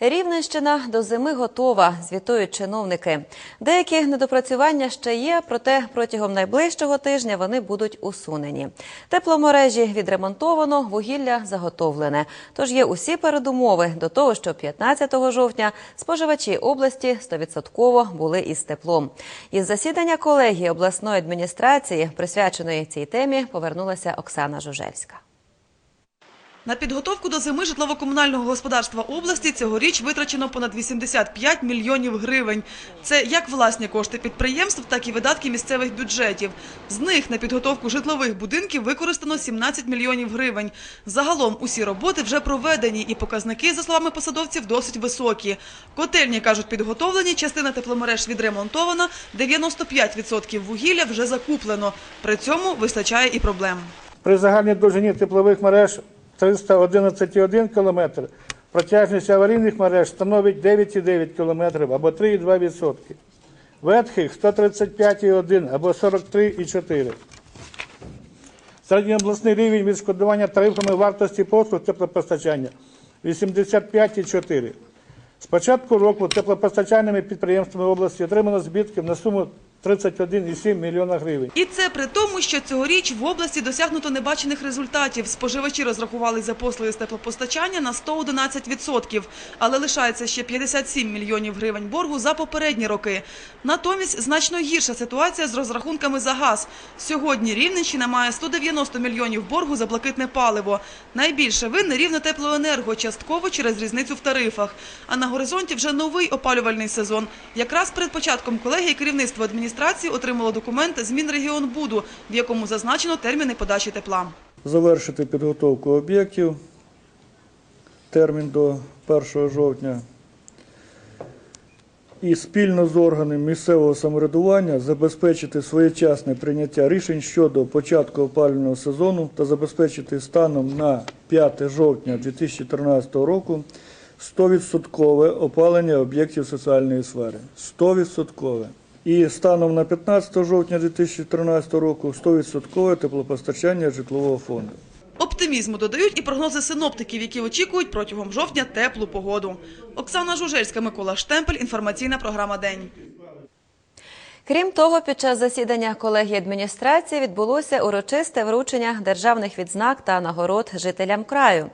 Рівненщина до зими готова, звітують чиновники. Деякі недопрацювання ще є, проте протягом найближчого тижня вони будуть усунені. Тепломережі відремонтовано, вугілля заготовлене. Тож є усі передумови до того, що 15 жовтня споживачі області 100% були із теплом. Із засідання колегії обласної адміністрації, присвяченої цій темі, повернулася Оксана Жужельська. На підготовку до зими житлово-комунального господарства області цьогоріч витрачено понад 85 мільйонів гривень. Це як власні кошти підприємств, так і видатки місцевих бюджетів. З них на підготовку житлових будинків використано 17 мільйонів гривень. Загалом усі роботи вже проведені, і показники, за словами посадовців, досить високі. Котельні, кажуть, підготовлені, частина тепломереж відремонтована, 95% вугілля вже закуплено. При цьому вистачає і проблем. При загальній довжині теплових мереж 311,1 км, протяжність аварійних мереж становить 9,9 км або 3,2%. Ветхих 135,1 або 43,4. Середньообласний рівень відшкодування тарифами вартості послуг теплопостачання 85,4. З початку року теплопостачальними підприємствами області отримано збитків на суму 31,7 мільйона гривень. І це при тому, що цьогоріч в області досягнуто небачених результатів. Споживачі розрахували за послуги з теплопостачання на 111%, але лишається ще 57 мільйонів гривень боргу за попередні роки. Натомість значно гірша ситуація з розрахунками за газ. Сьогодні Рівненщина має 190 мільйонів боргу за блакитне паливо. Найбільше винне рівне теплоенерго, частково через різницю в тарифах. А на горизонті вже новий опалювальний сезон. Якраз перед початком колегії керівництво адміністрації отримало документ з Мінрегіонбуду, в якому зазначено терміни подачі тепла. завершити підготовку об'єктів. Термін до 1 жовтня. І спільно з органами місцевого самоврядування забезпечити своєчасне прийняття рішень щодо початку опалювального сезону та забезпечити станом на 5 жовтня 2013 року 100% опалення об'єктів соціальної сфери. 100%. І станом на 15 жовтня 2013 року 100% теплопостачання житлового фонду. Оптимізму додають і прогнози синоптиків, які очікують протягом жовтня теплу погоду. Оксана Жужельська, Микола Штемпель. Інформаційна програма День. Крім того, під час засідання колегії адміністрації відбулося урочисте вручення державних відзнак та нагород жителям краю.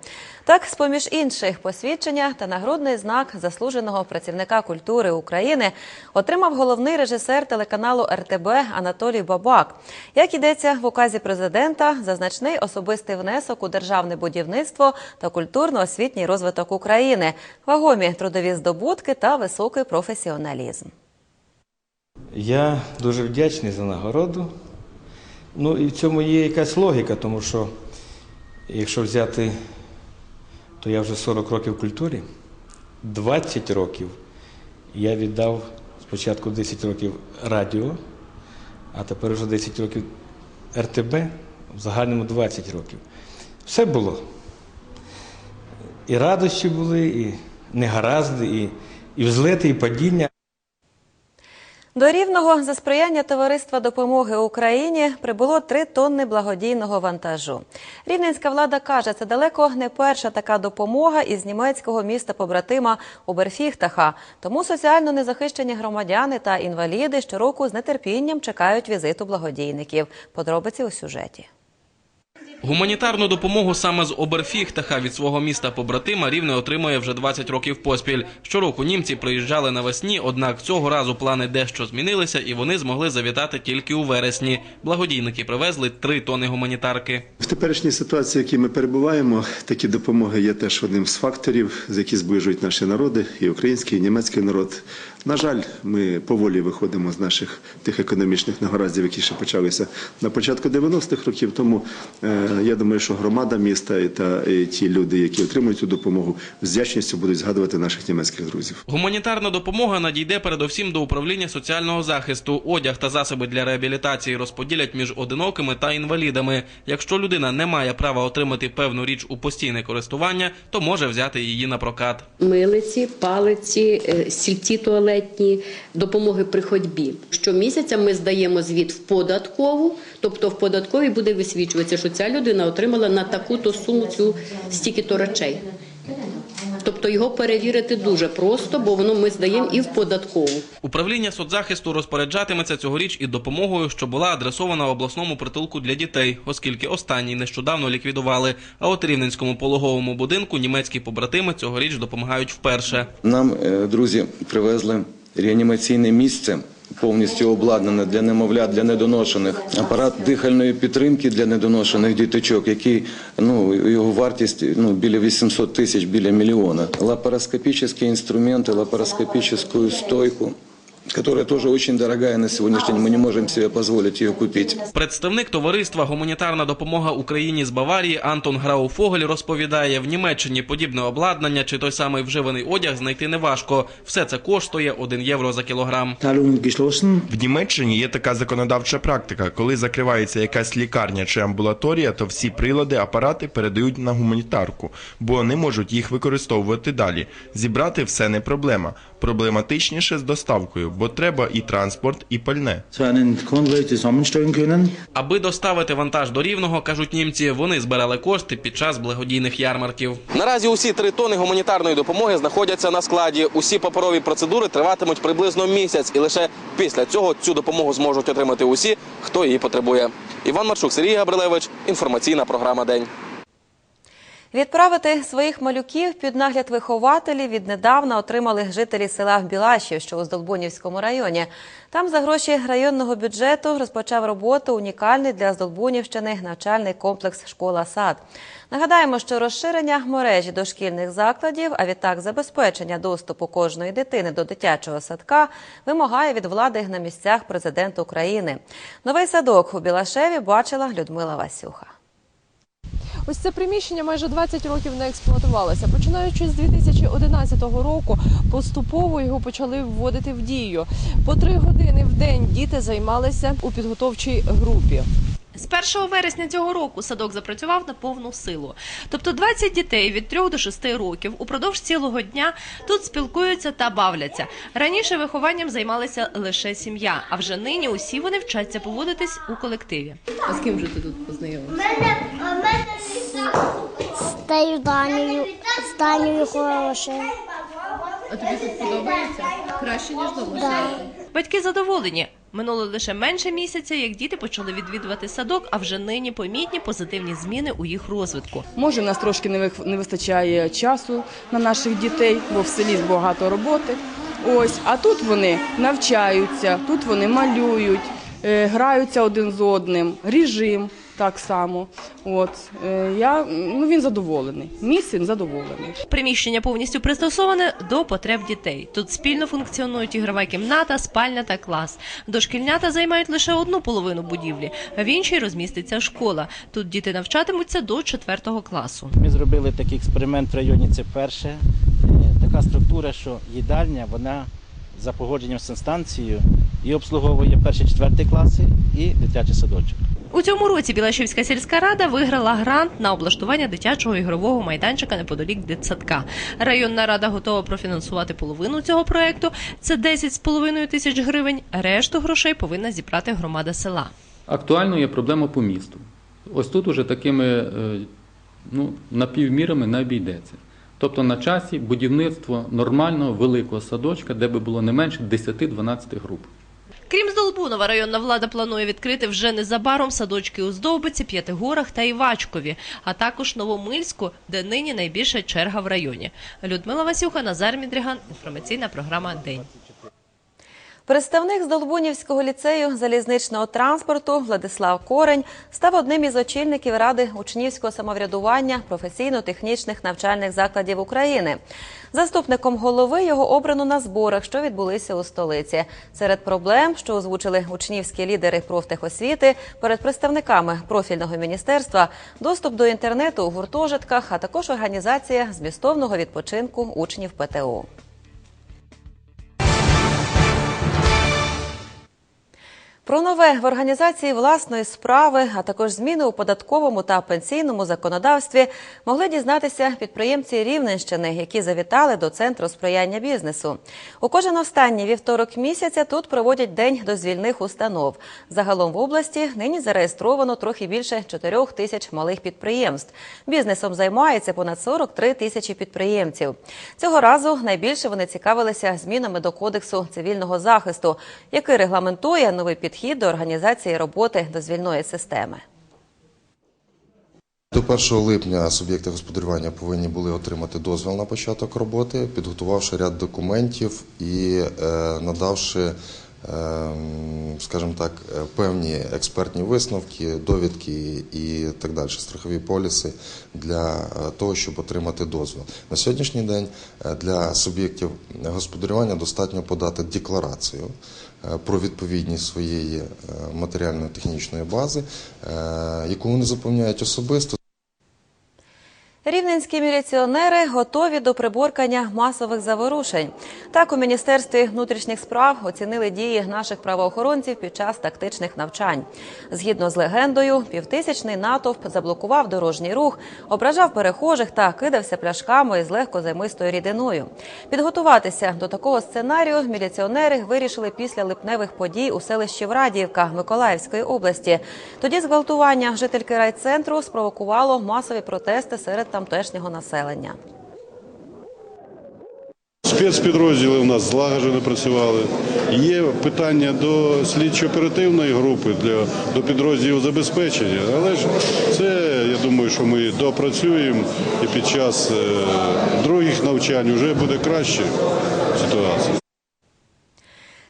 Так, з поміж інших посвідчення та нагрудний знак заслуженого працівника культури України отримав головний режисер телеканалу РТБ Анатолій Бабак. Як йдеться в указі президента, за значний особистий внесок у державне будівництво та культурно-освітній розвиток України, вагомі трудові здобутки та високий професіоналізм. Я дуже вдячний за нагороду. Ну і в цьому є якась логіка, тому що якщо взяти, то я вже 40 років в культурі, 20 років я віддав спочатку 10 років радіо, а тепер вже 10 років РТБ, в загальному 20 років. Все було. І радощі були, і негаразди, і, і взлети, і падіння. До Рівного за сприяння Товариства допомоги Україні прибуло три тонни благодійного вантажу. Рівненська влада каже, це далеко не перша така допомога із німецького міста побратима Оберфіхтаха. Тому соціально незахищені громадяни та інваліди щороку з нетерпінням чекають візиту благодійників. Подробиці у сюжеті. Гуманітарну допомогу саме з Оберфіхтаха від свого міста побратима Рівне отримує вже 20 років поспіль. Щороку німці приїжджали навесні, однак цього разу плани дещо змінилися, і вони змогли завітати тільки у вересні. Благодійники привезли три тони гуманітарки. В теперішній ситуації, в якій ми перебуваємо, такі допомоги є теж одним з факторів, з які зближують наші народи, і український, і німецький народ. На жаль, ми поволі виходимо з наших тих економічних негараздів, які ще почалися на початку 90-х років. Тому е, Я думаю, що громада міста і та і ті люди, які отримують цю допомогу, з вдячністю будуть згадувати наших німецьких друзів. Гуманітарна допомога надійде передовсім до управління соціального захисту. Одяг та засоби для реабілітації розподілять між одинокими та інвалідами. Якщо людина не має права отримати певну річ у постійне користування, то може взяти її на прокат. Милиці, палиці, е, стільці туалетні, допомоги при ходьбі. Щомісяця ми здаємо звіт в податкову, тобто в податковій буде висвічуватися, що ця людина отримала на таку-то суму цю стільки-то речей. Тобто його перевірити дуже просто, бо воно ми здаємо і в податкову. Управління соцзахисту розпоряджатиметься цьогоріч і допомогою, що була адресована обласному притулку для дітей, оскільки останній нещодавно ліквідували. А от рівненському пологовому будинку німецькі побратими цьогоріч допомагають вперше. Нам е, друзі привезли реанімаційне місце. Повністю обладнане для немовлят, для недоношених, апарат дихальної підтримки для недоношених діточок, який ну його вартість ну біля 800 тисяч, біля мільйона. Лапароскопічні інструменти, лапароскопічну стойку, которая тоже очень дорогая на сегодняшний день. Мы не можем себе позволить ее купить. Представник товариства Гуманітарна допомога Україні з Баварії Антон Грауфогель розповідає, в Німеччині подібне обладнання чи той самий вживаний одяг знайти неважко. Все це коштує 1 євро за кілограм. В Німеччині є така законодавча практика. Коли закривається якась лікарня чи амбулаторія, то всі прилади, апарати передають на гуманітарку, бо не можуть їх використовувати далі. Зібрати все не проблема. Проблематичніше з доставкою, бо треба і транспорт, і пальне. Аби доставити вантаж до рівного, кажуть німці, вони збирали кошти під час благодійних ярмарків. Наразі усі три тони гуманітарної допомоги знаходяться на складі. Усі паперові процедури триватимуть приблизно місяць, і лише після цього цю допомогу зможуть отримати усі, хто її потребує. Іван Марчук, Сергій Габрилевич. Інформаційна програма День. Відправити своїх малюків під нагляд вихователів віднедавна отримали жителі села Білашів, що у Здолбунівському районі. Там за гроші районного бюджету розпочав роботу унікальний для Здолбунівщини навчальний комплекс Школа-сад. Нагадаємо, що розширення мережі дошкільних закладів, а відтак забезпечення доступу кожної дитини до дитячого садка вимагає від влади на місцях президент України. Новий садок у Білашеві бачила Людмила Васюха. Ось це приміщення майже 20 років не експлуатувалося. Починаючи з 2011 року, поступово його почали вводити в дію. По три години в день діти займалися у підготовчій групі. З 1 вересня цього року садок запрацював на повну силу. Тобто 20 дітей від 3 до 6 років упродовж цілого дня тут спілкуються та бавляться. Раніше вихованням займалася лише сім'я, а вже нині усі вони вчаться поводитись у колективі. А з ким же ти тут познайомився? З тією Данією, з Данією хорошою. А тобі тут подобається краще ніж вдома? Да. Батьки задоволені. Минуло лише менше місяця, як діти почали відвідувати садок, а вже нині помітні позитивні зміни у їх розвитку. Може, в нас трошки не вих- не вистачає часу на наших дітей, бо в селі багато роботи. Ось, а тут вони навчаються, тут вони малюють, е, граються один з одним, режим так само. От е, я ну він задоволений. Мій син задоволений. Приміщення повністю пристосоване до потреб дітей. Тут спільно функціонують ігрова кімната, спальня та клас. Дошкільнята займають лише одну половину будівлі, а в іншій розміститься школа. Тут діти навчатимуться до 4 класу. Ми зробили такий експеримент в районі. Це перше. Е, Така структура, що їдальня вона за погодженням з інстанцією і обслуговує перші четверті класи і дитячий садочок. У цьому році Білашівська сільська рада виграла грант на облаштування дитячого ігрового майданчика неподалік дитсадка. Районна рада готова профінансувати половину цього проекту. Це 10,5 тисяч гривень. Решту грошей повинна зібрати громада села. Актуальною є проблема по місту. Ось тут уже такими е, ну, напівмірами не обійдеться. Тобто на часі будівництво нормального великого садочка, де би було не менше 10-12 груп. Крім Здолбунова, районна влада планує відкрити вже незабаром садочки у Здовбиці, П'ятигорах та Івачкові, а також Новомильську, де нині найбільша черга в районі. Людмила Васюха, Назар Мідріган. Інформаційна програма День. Представник з Долбунівського ліцею залізничного транспорту Владислав Корень став одним із очільників Ради учнівського самоврядування професійно-технічних навчальних закладів України. Заступником голови його обрано на зборах, що відбулися у столиці. Серед проблем, що озвучили учнівські лідери профтехосвіти перед представниками профільного міністерства, доступ до інтернету у гуртожитках, а також організація змістовного відпочинку учнів ПТУ. Про нове в організації власної справи, а також зміни у податковому та пенсійному законодавстві могли дізнатися підприємці Рівненщини, які завітали до центру сприяння бізнесу. У кожен останній вівторок місяця тут проводять день дозвільних установ. Загалом в області нині зареєстровано трохи більше 4 тисяч малих підприємств. Бізнесом займається понад 43 тисячі підприємців. Цього разу найбільше вони цікавилися змінами до кодексу цивільного захисту, який регламентує новий підхід до організації роботи дозвільної системи. До 1 липня суб'єкти господарювання повинні були отримати дозвіл на початок роботи, підготувавши ряд документів і е, надавши, е, скажімо так, е, певні експертні висновки, довідки і так далі, страхові поліси для того, щоб отримати дозвіл. На сьогоднішній день для суб'єктів господарювання достатньо подати декларацію про відповідність своєї е, матеріально-технічної бази, е, яку вони заповняють особисто. Рівненські міліціонери готові до приборкання масових заворушень. Так у міністерстві внутрішніх справ оцінили дії наших правоохоронців під час тактичних навчань. Згідно з легендою, півтисячний натовп заблокував дорожній рух, ображав перехожих та кидався пляшками із легкозаймистою рідиною. Підготуватися до такого сценарію міліціонери вирішили після липневих подій у селищі Врадіївка Миколаївської області. Тоді зґвалтування жительки райцентру спровокувало масові протести серед тамтешнього населення. Спецпідрозділи у нас злагоджено працювали. Є питання до слідчо-оперативної групи для до підрозділів забезпечення, але ж це я думаю, що ми допрацюємо і під час е, других навчань вже буде краще ситуація.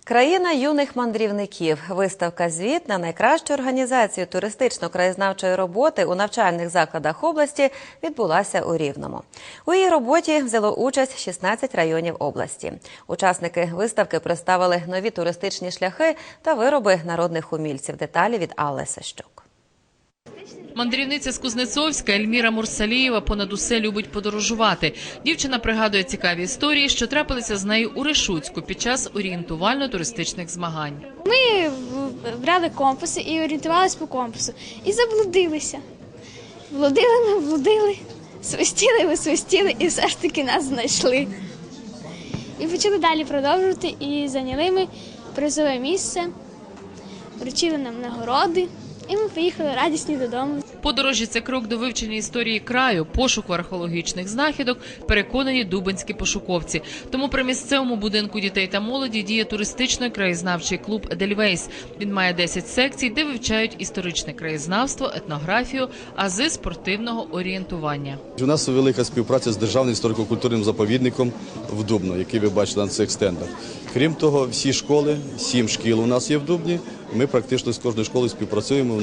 Країна юних мандрівників. Виставка звіт на найкращу організацію туристично-краєзнавчої роботи у навчальних закладах області відбулася у Рівному. У її роботі взяло участь 16 районів області. Учасники виставки представили нові туристичні шляхи та вироби народних умільців. Деталі від Алли Сещук. Мандрівниця з Кузнецовська Ельміра Мурсалієва понад усе любить подорожувати. Дівчина пригадує цікаві історії, що трапилися з нею у Решуцьку під час орієнтувально-туристичних змагань. Ми брали компаси і орієнтувалися по компасу. І заблудилися. Блудили ми, блудили, свистіли, ми свистіли, і все ж таки нас знайшли. І почали далі продовжувати, і зайняли ми призове місце, вручили нам нагороди, і ми поїхали радісні додому. Подорожі це крок до вивчення історії краю, пошуку археологічних знахідок, переконані дубинські пошуковці. Тому при місцевому будинку дітей та молоді діє туристичний краєзнавчий клуб Едельвейс. Він має 10 секцій, де вивчають історичне краєзнавство, етнографію, ази спортивного орієнтування. У нас велика співпраця з державним історико-культурним заповідником в Дубно, який ви бачите на цих стендах. Крім того, всі школи, сім шкіл у нас є в Дубні. Ми практично з кожною школою співпрацюємо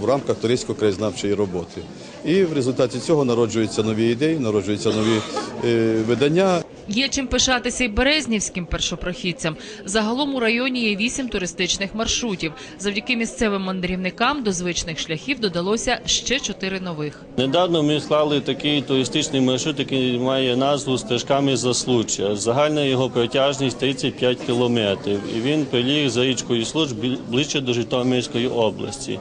в рамках туристсько-краєзнавчої роботи. І в результаті цього народжуються нові ідеї, народжуються нові е, видання. Є чим пишатися й березнівським першопрохідцям. Загалом у районі є вісім туристичних маршрутів. Завдяки місцевим мандрівникам до звичних шляхів додалося ще чотири нових. Недавно ми склали такий туристичний маршрут, який має назву стежками заслуччя. Загальна його протяжність 35 кілометрів, і він приліг за річкою Случ ближче до Житомирської області.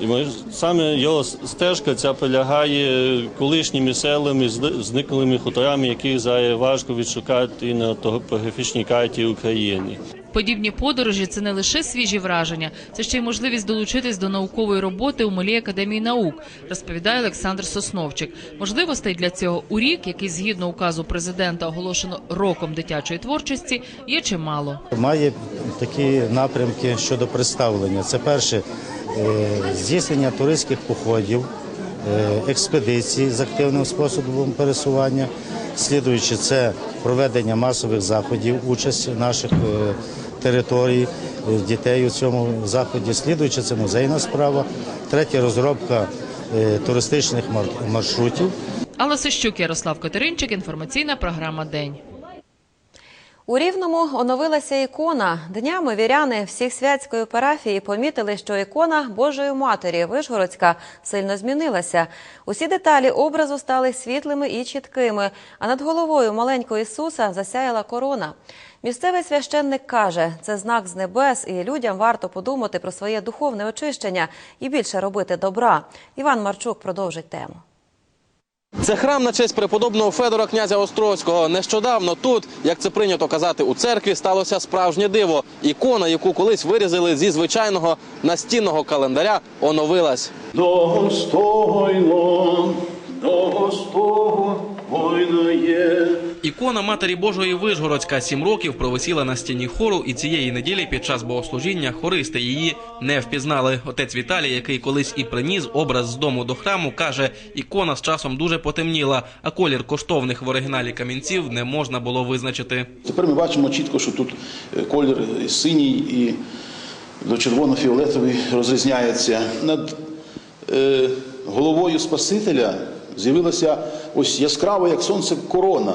І ми- саме його стежка ця полягає колишніми селами, зниклими хуторами, яких зараз важко відшукати на топографічній карті України. Подібні подорожі це не лише свіжі враження, це ще й можливість долучитись до наукової роботи у малій академії наук, розповідає Олександр Сосновчик. Можливостей для цього у рік, який згідно указу президента оголошено роком дитячої творчості, є чимало. Має такі напрямки щодо представлення. Це перше е, здійснення туристських походів, е, експедицій з активним способом пересування. Слідуючи, це проведення масових заходів, участь наших е, території е, дітей у цьому заході. Слідуючи це музейна справа. Третє розробка е, туристичних мар- маршрутів. Алла Сищук, Ярослав Катеринчик, інформаційна програма День. У Рівному оновилася ікона. Днями віряни всіх святської парафії помітили, що ікона Божої Матері Вишгородська сильно змінилася. Усі деталі образу стали світлими і чіткими, а над головою маленького Ісуса засяяла корона. Місцевий священник каже, це знак з небес, і людям варто подумати про своє духовне очищення і більше робити добра. Іван Марчук продовжить тему. Це храм на честь преподобного Федора князя Острозького. Нещодавно тут, як це прийнято казати у церкві, сталося справжнє диво. Ікона, яку колись вирізали зі звичайного настінного календаря, оновилась. Достойно, достойно є. Ікона Матері Божої Вишгородська сім років провисіла на стіні хору, і цієї неділі під час богослужіння хористи її не впізнали. Отець Віталій, який колись і приніс образ з дому до храму, каже, ікона з часом дуже потемніла, а колір коштовних в оригіналі камінців не можна було визначити. Тепер ми бачимо чітко, що тут е, колір синій і до червоно-фіолетовий розрізняється. Над е, головою Спасителя з'явилася ось яскрава, як сонце, корона.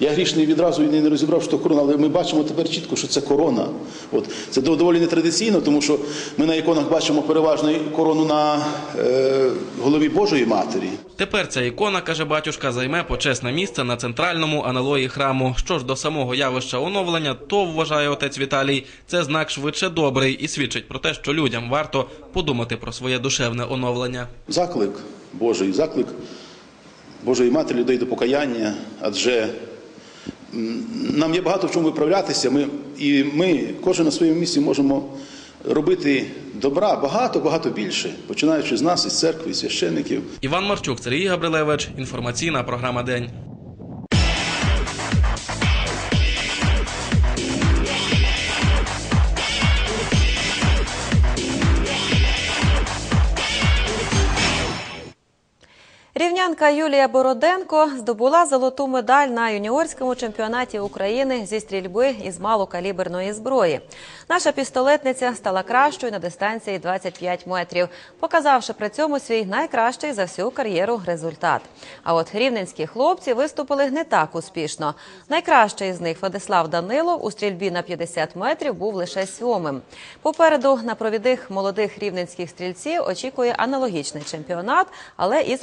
Я грішний відразу і не розібрав, що корона, але ми бачимо тепер чітко, що це корона. От. Це доволі нетрадиційно, тому що ми на іконах бачимо переважно корону на е, голові Божої Матері. Тепер ця ікона, каже батюшка, займе почесне місце на центральному аналої храму. Що ж до самого явища оновлення, то вважає отець Віталій, це знак швидше добрий і свідчить про те, що людям варто подумати про своє душевне оновлення. Заклик Божий, заклик Божої Матері людей до покаяння, адже нам є багато в чому виправлятися. Ми, і ми, кожен на своєму місці, можемо робити добра багато-багато більше, починаючи з нас, із церкви, із священників. Іван Марчук, Сергій Габрилевич, інформаційна програма День. Рівнянка Юлія Бороденко здобула золоту медаль на юніорському чемпіонаті України зі стрільби із малокаліберної зброї. Наша пістолетниця стала кращою на дистанції 25 метрів, показавши при цьому свій найкращий за всю кар'єру результат. А от рівненські хлопці виступили не так успішно. Найкращий з них Владислав Данилов у стрільбі на 50 метрів був лише сьомим. Попереду на провідних молодих рівненських стрільців очікує аналогічний чемпіонат, але із